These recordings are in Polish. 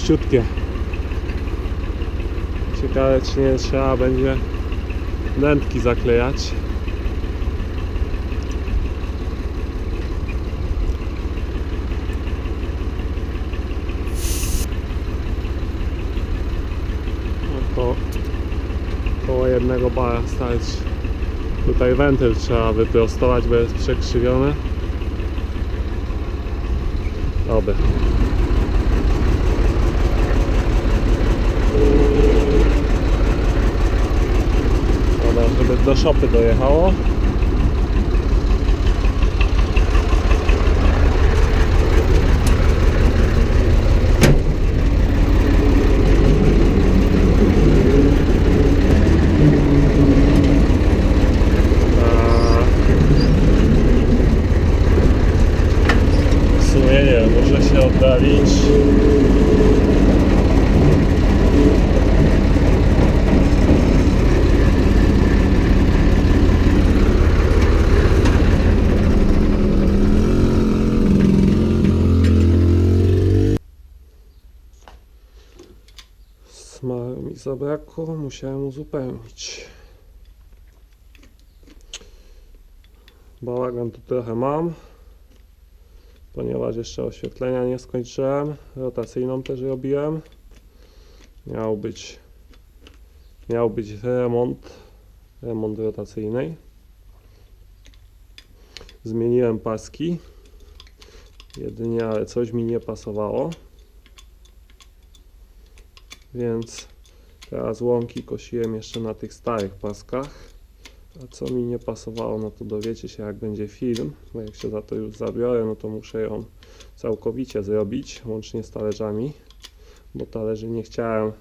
tłuściutkie. Ciekawe czy nie trzeba będzie dętki zaklejać. No to koło jednego bara stać. Tutaj wentyl trzeba wyprostować, bo jest przekrzywiony. Dobra. Dobra, żeby do szopy dojechało. Sumie nie może się oddalić. Smaru mi zabrakło, musiałem uzupełnić. Bałagan tu trochę mam, ponieważ jeszcze oświetlenia nie skończyłem. Rotacyjną też robiłem. Miał być, miał być remont, remont rotacyjnej. Zmieniłem paski, jedynie ale coś mi nie pasowało. Więc teraz łąki kosiłem jeszcze na tych starych paskach. A co mi nie pasowało, no to dowiecie się jak będzie film, bo jak się za to już zabiorę, no to muszę ją całkowicie zrobić, łącznie z talerzami, bo talerzy nie chciałem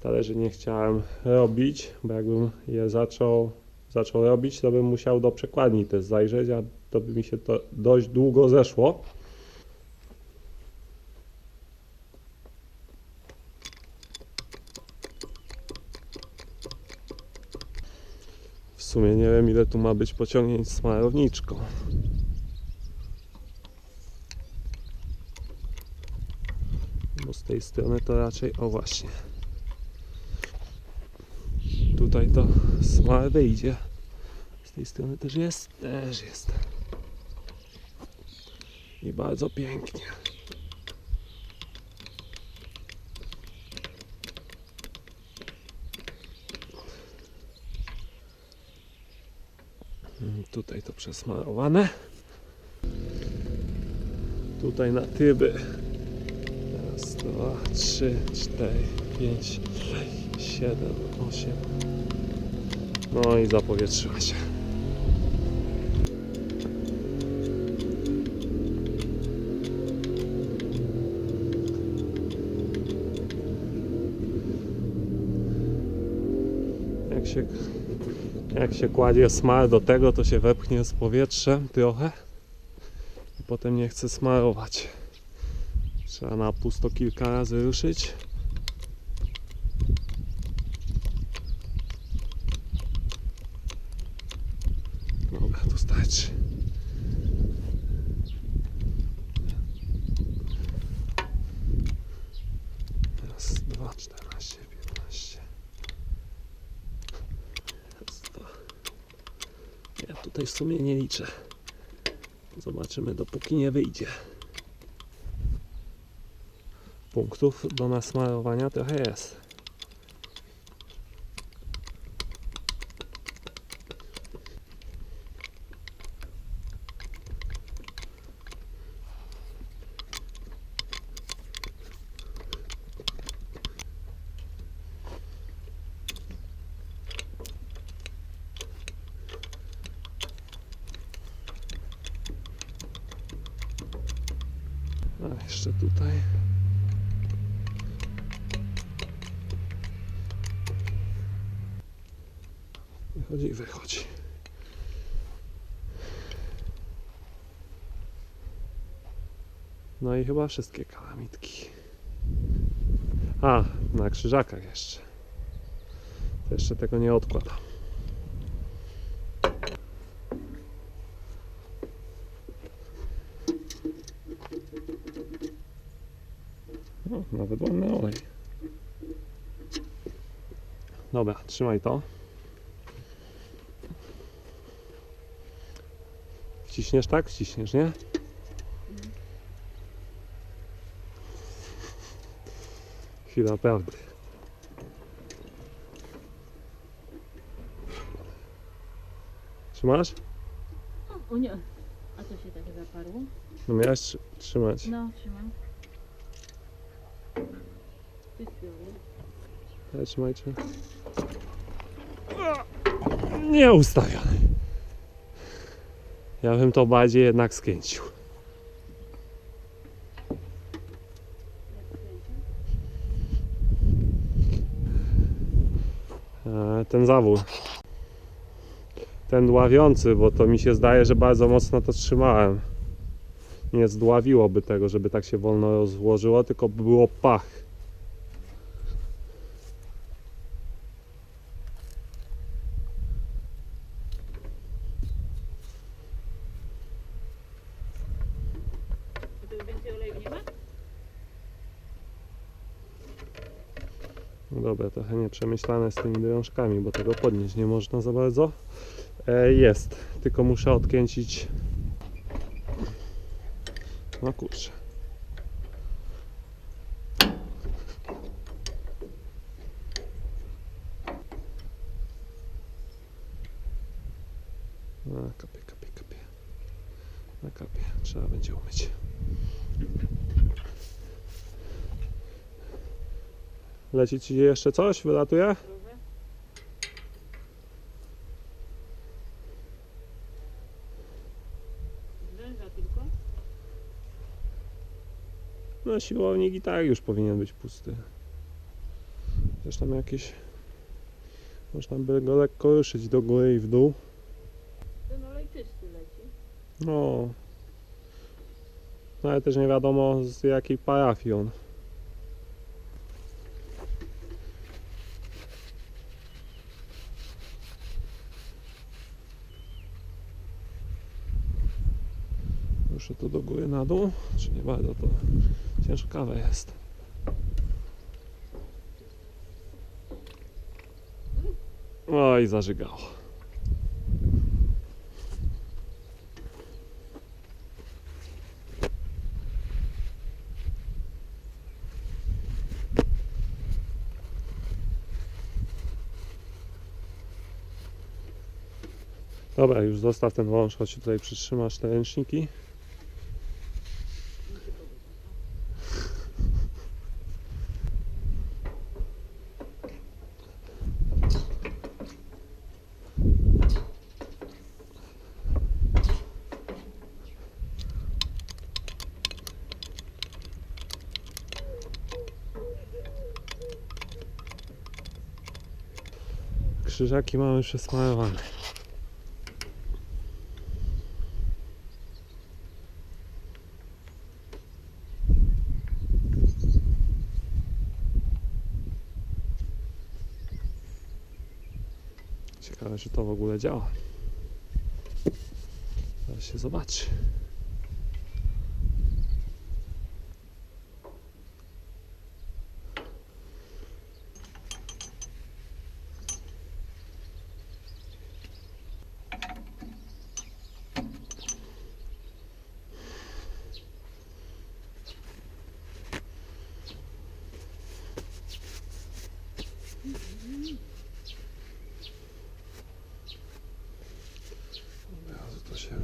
talerzy nie chciałem robić, bo jakbym je zaczął, zaczął robić, to bym musiał do przekładni też zajrzeć, a to by mi się to dość długo zeszło. Sumie nie wiem ile tu ma być pociągnięć smarowniczką. Bo z tej strony to raczej, o właśnie. Tutaj to smar wyjdzie. Z tej strony też jest? Też jest. I bardzo pięknie. Tutaj to przesmarowane. Tutaj na tyby. Raz, dwa, trzy, cztery, pięć, sześć, siedem, osiem. No i zapowietrzyła się. Jak się jak się kładzie smar do tego, to się wepchnie z powietrzem trochę i potem nie chce smarować. Trzeba na pusto kilka razy ruszyć. Dobra, to starczy. Raz, dwa, czternaście, piętnaście. Raz, dwa. Ja tutaj w sumie nie liczę. Zobaczymy dopóki nie wyjdzie. Punktów do nasmarowania trochę jest. A jeszcze tutaj. Wychodzi i wychodzi. No i chyba wszystkie kalamitki. A, na krzyżakach jeszcze. Jeszcze tego nie odkładam. No, nawet ładny olej. Dobra, trzymaj to. Wciśniesz tak? Wciśniesz, nie? Chwila prawdy. Trzymasz? O nie. A co się tak zaparło? No miałeś trzy- trzymać. No, trzymam. Trzymajcie. Nie ustawiony. Ja bym to bardziej jednak skręcił. E, Ten zawór. Ten dławiący, bo to mi się zdaje, że bardzo mocno to trzymałem. Nie zdławiłoby tego, żeby tak się wolno rozłożyło, tylko by było pach. No dobra, trochę nieprzemyślane z tymi drążkami, bo tego podnieść nie można za bardzo. E, jest, tylko muszę odkręcić. No kurczę. A, kapie, kapie, kapie. Na kapie, trzeba będzie umyć. Leci ci jeszcze coś? Wylatuje? No siłownik i tak już powinien być pusty. Też tam jakieś... Można by go lekko ruszyć do góry i w dół. Ten olej czysty leci. No. No ale też nie wiadomo z jakiej parafii on. Ruszę to do góry na dół, czy nie bardzo to ciężkawe jest. Oj, zażygało. Dobra, już zostaw ten wąż, chodź tutaj przytrzymasz te ręczniki. Krzyżaki mamy przesmarowane. Ciekawe, czy to w ogóle działa. Zaraz się zobaczy.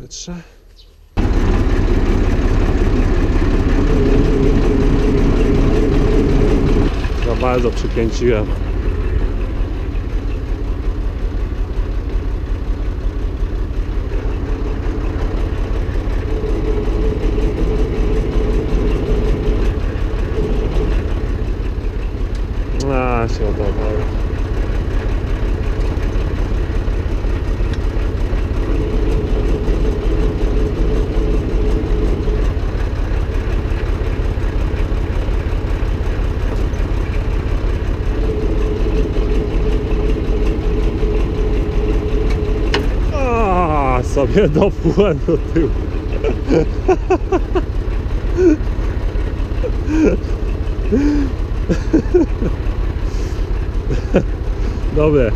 Wytrze. Za bardzo przykręciłem. A, się odawało. A, sobie dopłyłem do tyłu. Dobre.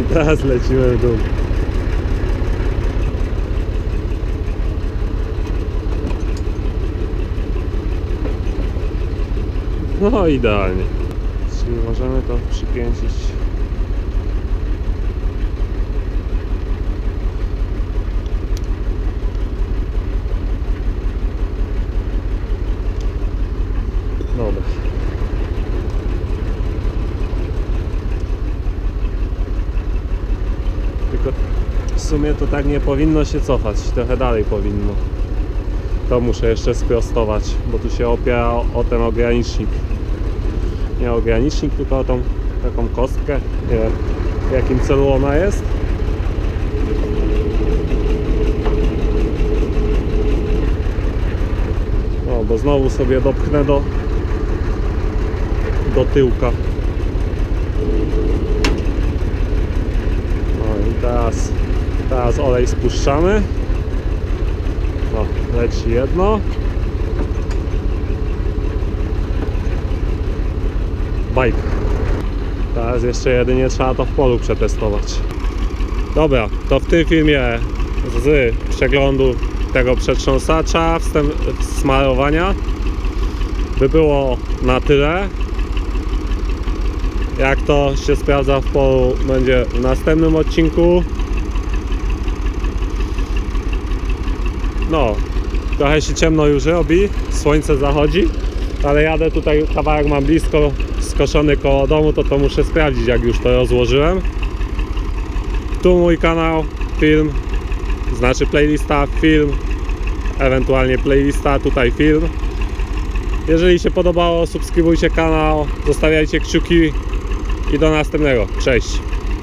I teraz lecimy w dół. No idealnie. Czyli możemy to przypięcić. Dobra. Tylko w sumie to tak nie powinno się cofać, trochę dalej powinno. To muszę jeszcze sprostować, bo tu się opiera o, o ten ogranicznik. Nie ogranicznik, tylko o tą taką kostkę. Nie wiem w jakim celu ona jest. O, bo znowu sobie dopchnę do, do tyłka. No i teraz, teraz olej spuszczamy. No, leci jedno. Bajk. Teraz jeszcze jedynie trzeba to w polu przetestować. Dobra, to w tym filmie z przeglądu tego przetrząsacza, wstęp smarowania by było na tyle. Jak to się sprawdza w polu będzie w następnym odcinku. No, trochę się ciemno już robi, słońce zachodzi, ale jadę tutaj, kawałek mam blisko, skoszony koło domu, to to muszę sprawdzić jak już to rozłożyłem. Tu mój kanał, film, znaczy playlista, film, ewentualnie playlista, tutaj film. Jeżeli się podobało, subskrybujcie kanał, zostawiajcie kciuki i do następnego. Cześć!